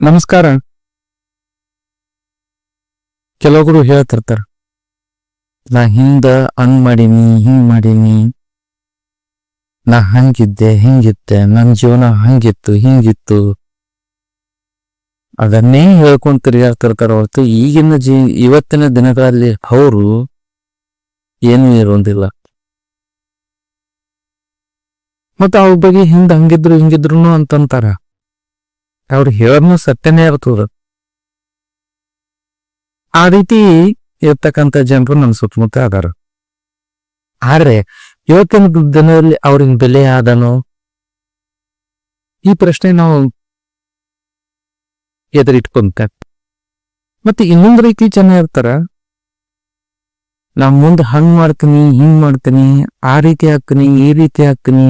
ನಮಸ್ಕಾರ. ಕೆಲವೊಬ್ರು ಹೇಳ್ತಿರ್ತಾರ. ನಾ ಹಿಂದ ಹಂಗ್ ಮಾಡೀನಿ, ಹಿಂಗ್ ಮಾಡೀನಿ. ನಾ ಹಂಗಿದ್ದೆ, ಹಿಂಗಿದ್ದೆ, ನನ್ ಜೀವನ ಹಂಗಿತ್ತು, ಹಿಂಗಿತ್ತು. ಅದನ್ನೇ ಹೇಳ್ಕೊಂಡ್ ತಿರುಗಾಡ್ತಿರ್ತಾರ ಹೊರತು ಈಗಿನ ಜೀ, ಇವತ್ತಿನ ದಿನಗಳಲ್ಲಿ ಅವರು ಏನೂ ಇರೋದಿಲ್ಲ. ಮತ್ತ ಅವ್ರ ಬಗ್ಗೆ ಹಿಂದ ಹಂಗಿದ್ರು ಹಿಂಗಿದ್ರು ಅಂತಂತಾರ. ಅವ್ರು ಹೇಳೋದ್ನು ಸತ್ಯನೇ ಇರ್ತದ ಆ ರೀತಿ ಇರ್ತಕ್ಕಂಥ ಜನರು ನನ್ನ ಸುತ್ತಮುತ್ತ ಅದಾರ. ಆದ್ರೆ ಇವತ್ತಿನ ದಿನದಲ್ಲಿ ಅವ್ರಿನ ಬೆಲೆ ಆದನು, ಈ ಪ್ರಶ್ನೆ ನಾವು ಎದುರಿಟ್ಕೊಂತ. ಮತ್ತೆ ಇನ್ನೊಂದು ರೀತಿ ಜನ ಇರ್ತಾರ ನಾ ಮುಂದ್ ಹಂಗ್ ಮಾಡ್ತೀನಿ, ಹಿಂಗ್ ಮಾಡ್ತೀನಿ, ಆ ರೀತಿ ಹಾಕ್ತೀನಿ, ಈ ರೀತಿ ಹಾಕ್ತೀನಿ,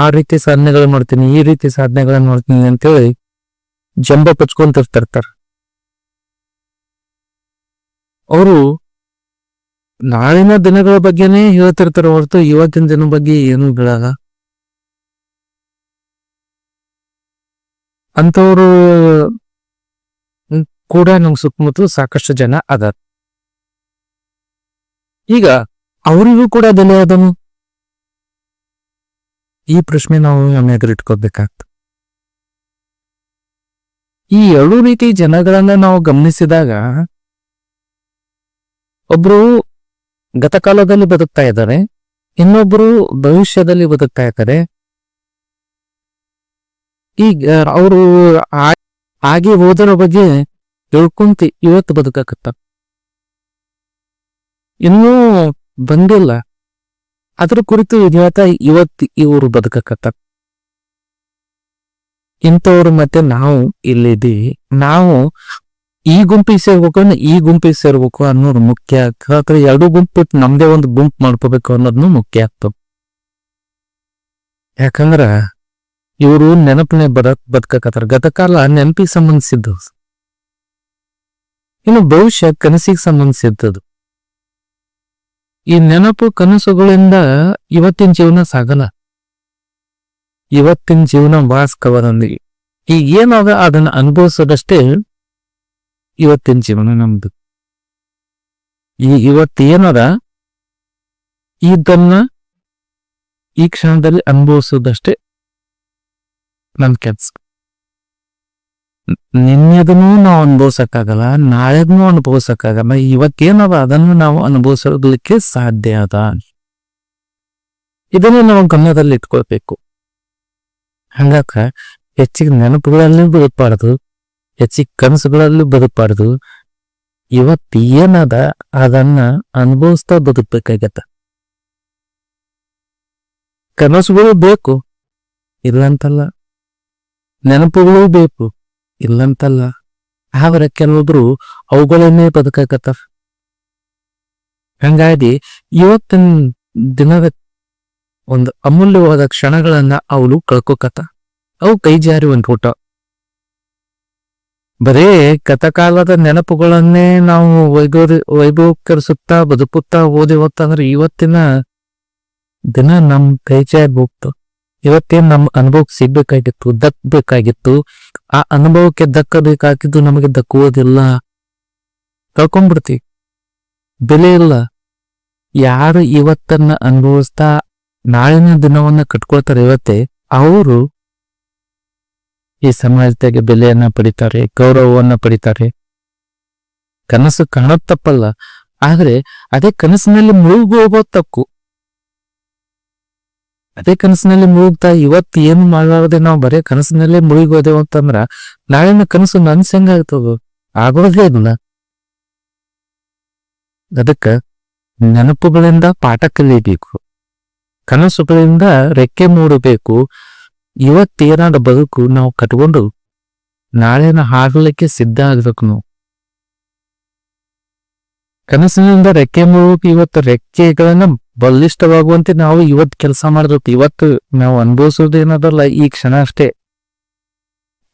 ಆ ರೀತಿ ಸಾಧನೆಗಳನ್ನ ಮಾಡ್ತೀನಿ, ಈ ರೀತಿ ಸಾಧನೆಗಳನ್ನ ಮಾಡ್ತೀನಿ ಅಂತೇಳಿ ಜಂಬ ಪಚ್ಕೊಂತಿರ್ತಿರ್ತಾರ ಅವರು ನಾಳಿನ ದಿನಗಳ ಬಗ್ಗೆನೇ ಹೇಳ್ತಿರ್ತಾರ ಹೊರತು ಇವತ್ತಿನ ದಿನ ಬಗ್ಗೆ ಏನು ಹೇಳಲ್ಲ. ಅಂತವ್ರು ಕೂಡ ನಮ್ ಸುತ್ತಮುತ್ತ ಸಾಕಷ್ಟು ಜನ ಅದಾರ. ಈಗ ಅವರಿಗೂ ಕೂಡ ಬೆಲೆ ಅದನು. ಈ ಪ್ರಶ್ನೆ ನಾವು ನಮ್ಮ ಎದುರಿಟ್ಕೋಬೇಕಾಗ್ತದೆ ಈ ಎರಡು ರೀತಿ ಜನಗಳನ್ನ ನಾವು ಗಮನಿಸಿದಾಗ ಒಬ್ರು ಗತಕಾಲದಲ್ಲಿ ಬದುಕ್ತಾ ಇದ್ದಾರೆ, ಇನ್ನೊಬ್ರು ಭವಿಷ್ಯದಲ್ಲಿ ಬದುಕ್ತಾ ಇದ್ದಾರೆ. ಈಗ ಅವರು ಆಗಿ ಹೋದರ ಬಗ್ಗೆ ತಿಳ್ಕೊಂತ ಇವತ್ತು ಬದುಕಕತ್ತ. ಇನ್ನೂ ಬಂದಿಲ್ಲ. ಅದ್ರ ಕುರಿತು ಹೇಳ್ತಾ ಇವತ್ತು ಇವರು ಬದುಕಕತ್ತ. ಇಂಥವ್ರು ಮತ್ತೆ ನಾವು ಇಲ್ಲಿದ್ದೀವಿ. ನಾವು ಈ ಗುಂಪಿಗೆ ಸೇರ್ಬೇಕು ಈ ಗುಂಪಿಗೆ ಸೇರ್ಬೇಕು ಅನ್ನೋದು ಮುಖ್ಯ. ಯಾಕಂದ್ರೆ ಎರಡು ಗುಂಪು ಬಿಟ್ಟು ನಮ್ದೇ ಒಂದು ಗುಂಪು ಮಾಡ್ಕೋಬೇಕು ಅನ್ನೋದ್ನು ಮುಖ್ಯ ಆಗ್ತದೆ ಯಾಕಂದ್ರ ಇವರು ನೆನಪನೆ ಬದಕ್ ಬದುಕಕತ್ತಾರ. ಗತಕಾಲ ನೆನಪಿಗೆ ಸಂಬಂಧಿಸಿದ್ದು. ಇನ್ನು ಭವಿಷ್ಯ ಕನಸಿಗೆ ಸಂಬಂಧಿಸಿದ್ದದು. ಈ ನೆನಪು ಕನಸುಗಳಿಂದ ಇವತ್ತಿನ ಜೀವನ ಸಾಗಲ್ಲ. ಇವತ್ತಿನ ಜೀವನ ವಾಸ್ಕವರೊಂದಿಗೆ ಈಗ ಏನಾಗ ಅದನ್ನ ಅನುಭವಿಸೋದಷ್ಟೇ ಇವತ್ತಿನ ಜೀವನ ನಮ್ದು. ಈ ಇವತ್ತೇನದ ಇದನ್ನ ಈ ಕ್ಷಣದಲ್ಲಿ ಅನುಭವಿಸೋದಷ್ಟೇ ನಮ್ ಕೆಲ್ಸ. ನಿನ್ನೆದನ್ನು ನಾವು ಅನುಭವಿಸಕ್ಕಾಗಲ್ಲ, ನಾಳೆದನ್ನು ಅನುಭವಿಸಕ್ಕಾಗಲ್ಲ ಇವತ್ತೇನದ ಅದನ್ನು ನಾವು ಅನುಭವಿಸೋದಕ್ಕೆ ಸಾಧ್ಯ ಅದ. ಇದನ್ನು ನಾವು ಗಮನದಲ್ಲಿ ಇಟ್ಕೊಳ್ಬೇಕು ಹಂಗಾಕ ಹೆಚ್ಚಿಗೆ ನೆನಪುಗಳಲ್ಲಿ ಬದುಕಬಾರ್ದು, ಹೆಚ್ಚಿಗೆ ಕನಸುಗಳಲ್ಲಿ ಬದುಕಬಾರ್ದು. ಇವತ್ತು ಏನದ ಅದನ್ನ ಅನುಭವಿಸ್ತಾ ಬದುಕಬೇಕಾಗತ್ತ. ಕನಸುಗಳು ಬೇಕು, ಇಲ್ಲಂತಲ್ಲ. ನೆನಪುಗಳು ಬೇಕು, ಇಲ್ಲಂತಲ್ಲ. ಆದ್ರೆ ಕೆಲವೊಬ್ರು ಅವುಗಳನ್ನೇ ಬದುಕಾಕತ್ತಾರ. ಹಂಗಾಗಿ ಇವತ್ತಿನ ದಿನದ ಒಂದು ಅಮೂಲ್ಯವಾದ ಕ್ಷಣಗಳನ್ನ ಅವಳು ಕಳ್ಕೊಕತ್ತ. ಅವು ಕೈ ಜಾರಿ ಊಟ. ಬರೇ ಕಥಕಾಲದ ನೆನಪುಗಳನ್ನೇ ನಾವು ವೈಭವ ವೈಭವೀಕರಿಸುತ್ತಾ ಬದುಕುತ್ತಾ ಓದಿವತ್ತಂದ್ರೆ ಇವತ್ತಿನ ದಿನ ನಮ್ ಕೈ ಜಾರಿ ಹೋಗ್ತು. ಇವತ್ತೇನ್ ನಮ್ ಅನುಭವಕ್ಕೆ ಸಿಗ್ಬೇಕಾಗಿತ್ತು ದಕ್ಕಬೇಕಾಗಿತ್ತು ಆ ಅನುಭವಕ್ಕೆ ದಕ್ಕಬೇಕಾಗಿದ್ದು ನಮಗೆ ದಕ್ಕುವುದಿಲ್ಲ. ಕಳ್ಕೊಂಡ್ಬಿಡ್ತೀವಿ. ಬೆಲೆ ಇಲ್ಲ. ಯಾರು ಇವತ್ತನ್ನ ಅನುಭವಿಸ್ತಾ ನಾಳಿನ ದಿನವನ್ನ ಕಟ್ಕೊಳ್ತಾರೆ. ಇವತ್ತೇ ಅವರು ಈ ಸಮಾಜದಾಗೆ ಬೆಲೆಯನ್ನ ಪಡಿತಾರೆ, ಗೌರವವನ್ನ ಪಡಿತಾರೆ. ಕನಸು ಕಾಣೋದ್ ತಪ್ಪಲ್ಲ. ಆದ್ರೆ ಅದೇ ಕನಸಿನಲ್ಲಿ ಮುಳುಗೋಗೋ ತಪ್ಪು. ಅದೇ ಕನಸಿನಲ್ಲಿ ಮುಳುಗ್ತಾ ಇವತ್ತು ಏನು ಮಾಡಲಾರದೆ ನಾವು ಬರೀ ಕನಸಿನಲ್ಲೇ ಮುಳುಗೋದೇವು ಅಂತಂದ್ರ ನಾಳಿನ ಕನಸು ನನ್ಸ್ ಹೆಂಗಾಗ್ತದ ಆಗೋದೇ ಇಲ್ಲ. ಅದಕ್ಕ ನೆನಪುಗಳಿಂದ ಪಾಠ ಕಲಿಬೇಕು. ಕನಸುಗಳಿಂದ ರೆಕ್ಕೆ ಮೂಡಬೇಕು. ಇವತ್ತೇನಾದ ಬದುಕು ನಾವು ಕಟ್ಕೊಂಡು ನಾಳೆನ ಹಾಡಲಿಕ್ಕೆ ಸಿದ್ಧ ಆಗ್ಬೇಕು ನಾವು. ಕನಸಿನಿಂದ ರೆಕ್ಕೆ ಮೂಡಬೇಕು ಇವತ್ತು ರೆಕ್ಕೆಗಳನ್ನ ಬಲಿಷ್ಠವಾಗುವಂತೆ ನಾವು ಇವತ್ತು ಕೆಲಸ ಮಾಡಬೇಕು. ಇವತ್ತು ನಾವು ಅನುಭವಿಸೋದು ಏನದಲ್ಲ, ಈ ಕ್ಷಣ ಅಷ್ಟೇ.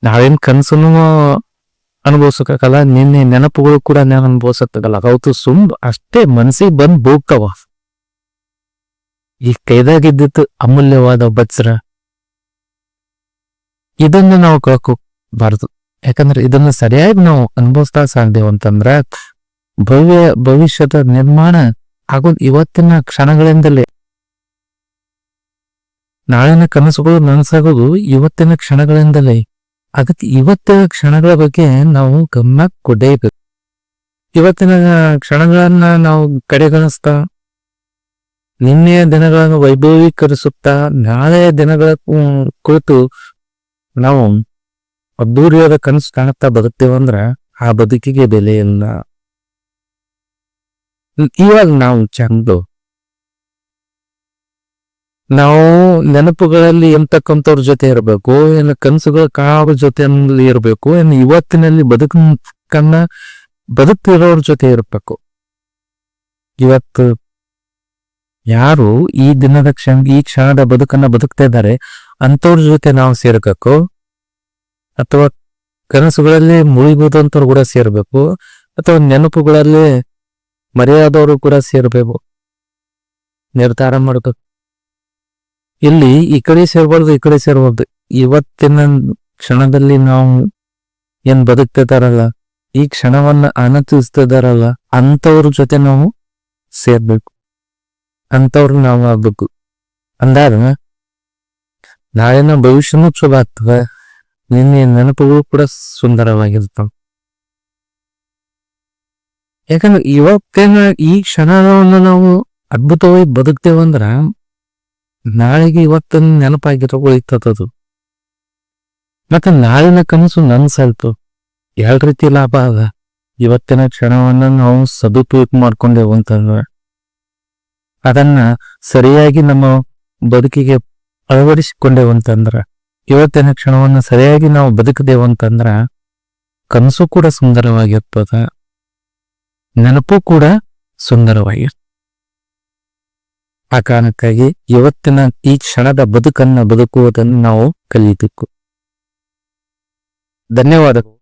ನಾವೇನ್ ಕನಸನ್ನು ಅನುಭವಿಸೋಕಾಗಲ್ಲ, ನಿನ್ನೆ ನೆನಪುಗಳು ಕೂಡ ನಾನು ಅನುಭವಿಸಕ್ಕಾಗಲ್ಲ ಅವತ್ತು ಸುಮ್ ಅಷ್ಟೇ ಮನಸ್ಸಿಗೆ ಬಂದ್ ಬೋಗ್ತಾವ ಈ ಕೈದಾಗಿದ್ದಿತ್ತು ಅಮೂಲ್ಯವಾದ ಬತ್ಸರ ಇದನ್ನು ನಾವು ಕಳ್ಕೋಬಾರದು. ಯಾಕಂದ್ರೆ ಇದನ್ನು ಸರಿಯಾಗಿ ನಾವು ಅನುಭವಿಸ್ತಾ ಸಾಧ್ಯ ಅಂತಂದ್ರ, ಭವ್ಯ ಭವಿಷ್ಯದ ನಿರ್ಮಾಣ ಆಗೋದು ಇವತ್ತಿನ ಕ್ಷಣಗಳಿಂದಲೇ. ನಾಳಿನ ಕನಸುಗಳು ನನಸಾಗೋದು ಇವತ್ತಿನ ಕ್ಷಣಗಳಿಂದಲೇ. ಅದಕ್ಕೆ ಇವತ್ತಿನ ಕ್ಷಣಗಳ ಬಗ್ಗೆ ನಾವು ಗಮನ ಕೊಡೇಬೇಕು ಇವತ್ತಿನ ಕ್ಷಣಗಳನ್ನ ನಾವು ಕಡೆಗಣಿಸ್ತಾ ನಿನ್ನೆಯ ದಿನಗಳನ್ನು ವೈಭವೀಕರಿಸುತ್ತಾ ನಾಳೆಯ ದಿನಗಳ ಕುರಿತು ನಾವು ಅದ್ದೂರಿಯಾದ ಕನಸು ಕಾಣುತ್ತಾ ಬದುಕ್ತೇವಂದ್ರ ಆ ಬದುಕಿಗೆ ಬೆಲೆ ಇಲ್ಲ. ಇವಾಗ ನಾವು ಚಂದು. ನಾವು ನೆನಪುಗಳಲ್ಲಿ ಎಂತಕ್ಕಂಥವ್ರ ಜೊತೆ ಇರಬೇಕು, ಏನು ಕನಸುಗಳ ಕಾವ್ರ ಜೊತೆಯಲ್ಲಿ ಇರಬೇಕು, ಏನು ಇವತ್ತಿನಲ್ಲಿ ಬದುಕನ್ನ ಬದುಕ್ತಿರೋರ್ ಜೊತೆ ಇರಬೇಕು. ಇವತ್ತು ಯಾರು ಈ ದಿನದ ಕ್ಷಣ, ಈ ಕ್ಷಣದ ಬದುಕನ್ನ ಬದುಕ್ತಾ ಇದ್ದಾರೆ ಅಂತವ್ರ ಜೊತೆ ನಾವು ಸೇರ್ಬೇಕು, ಅಥವಾ ಕನಸುಗಳಲ್ಲಿ ಮುಳುಗುದಂತವ್ರು ಕೂಡ ಸೇರ್ಬೇಕು, ಅಥವಾ ನೆನಪುಗಳಲ್ಲಿ ಮರೆಯಾದವರು ಕೂಡ ಸೇರ್ಬೇಕು, ನಿರ್ಧಾರ ಮಾಡ್ಬೇಕು. ಇಲ್ಲಿ ಈ ಕಡೆ ಸೇರ್ಬಾರ್ದು, ಈ ಕಡೆ ಸೇರ್ಬಾರ್ದು. ಇವತ್ತಿನ ಕ್ಷಣದಲ್ಲಿ ನಾವು ಏನ್ ಬದುಕ್ತಿದಾರಲ್ಲ ಈ ಕ್ಷಣವನ್ನ ಆನಂದಿಸ್ತಿದಾರಲ್ಲ ಅಂತವ್ರ ಜೊತೆ ನಾವು ಸೇರ್ಬೇಕು. ಅಂತವ್ರು ನಾವು ಆಗ್ಬೇಕು. ಅಂದಾಗ ನಾಳಿನ ಭವಿಷ್ಯನೂ ಚಲೋ ಆಗ್ತದೆ, ನಿನ್ನೆ ನೆನಪುಗಳು ಕೂಡ ಸುಂದರವಾಗಿರ್ತಾವ. ಯಾಕಂದ್ರೆ ಇವತ್ತಿನ ಈ ಕ್ಷಣವನ್ನು ನಾವು ಅದ್ಭುತವಾಗಿ ಬದುಕ್ತೇವಂದ್ರ ನಾಳೆಗೆ ಇವತ್ತಿನ ನೆನಪಾಗಿರೋ ಉಳಿತದದು ಮತ್ತೆ ನಾಳಿನ ಕನಸು ನನ್ಸಲ್ತು ಎರಡ್ ರೀತಿ ಲಾಭ ಅದ? ಇವತ್ತಿನ ಕ್ಷಣವನ್ನ ನಾವು ಸದುಪಯೋಗ ಮಾಡ್ಕೊಂಡೇವು ಅಂತಂದ್ರೆ ಅದನ್ನ ಸರಿಯಾಗಿ ನಮ್ಮ ಬದುಕಿಗೆ ಅಳವಡಿಸಿಕೊಂಡೆವು ಅಂತಂದ್ರ ಇವತ್ತಿನ ಕ್ಷಣವನ್ನು ಸರಿಯಾಗಿ ನಾವು ಬದುಕದೇವು ಅಂತಂದ್ರ ಕನಸು ಕೂಡ ಸುಂದರವಾಗಿರ್ತದ, ನೆನಪು ಕೂಡ ಸುಂದರವಾಗಿರ್ತದೆ. ಆ ಕಾರಣಕ್ಕಾಗಿ ಇವತ್ತಿನ ಈ ಕ್ಷಣದ ಬದುಕನ್ನ ಬದುಕುವುದನ್ನು ನಾವು ಕಲಿಯಬೇಕು. ಧನ್ಯವಾದಗಳು.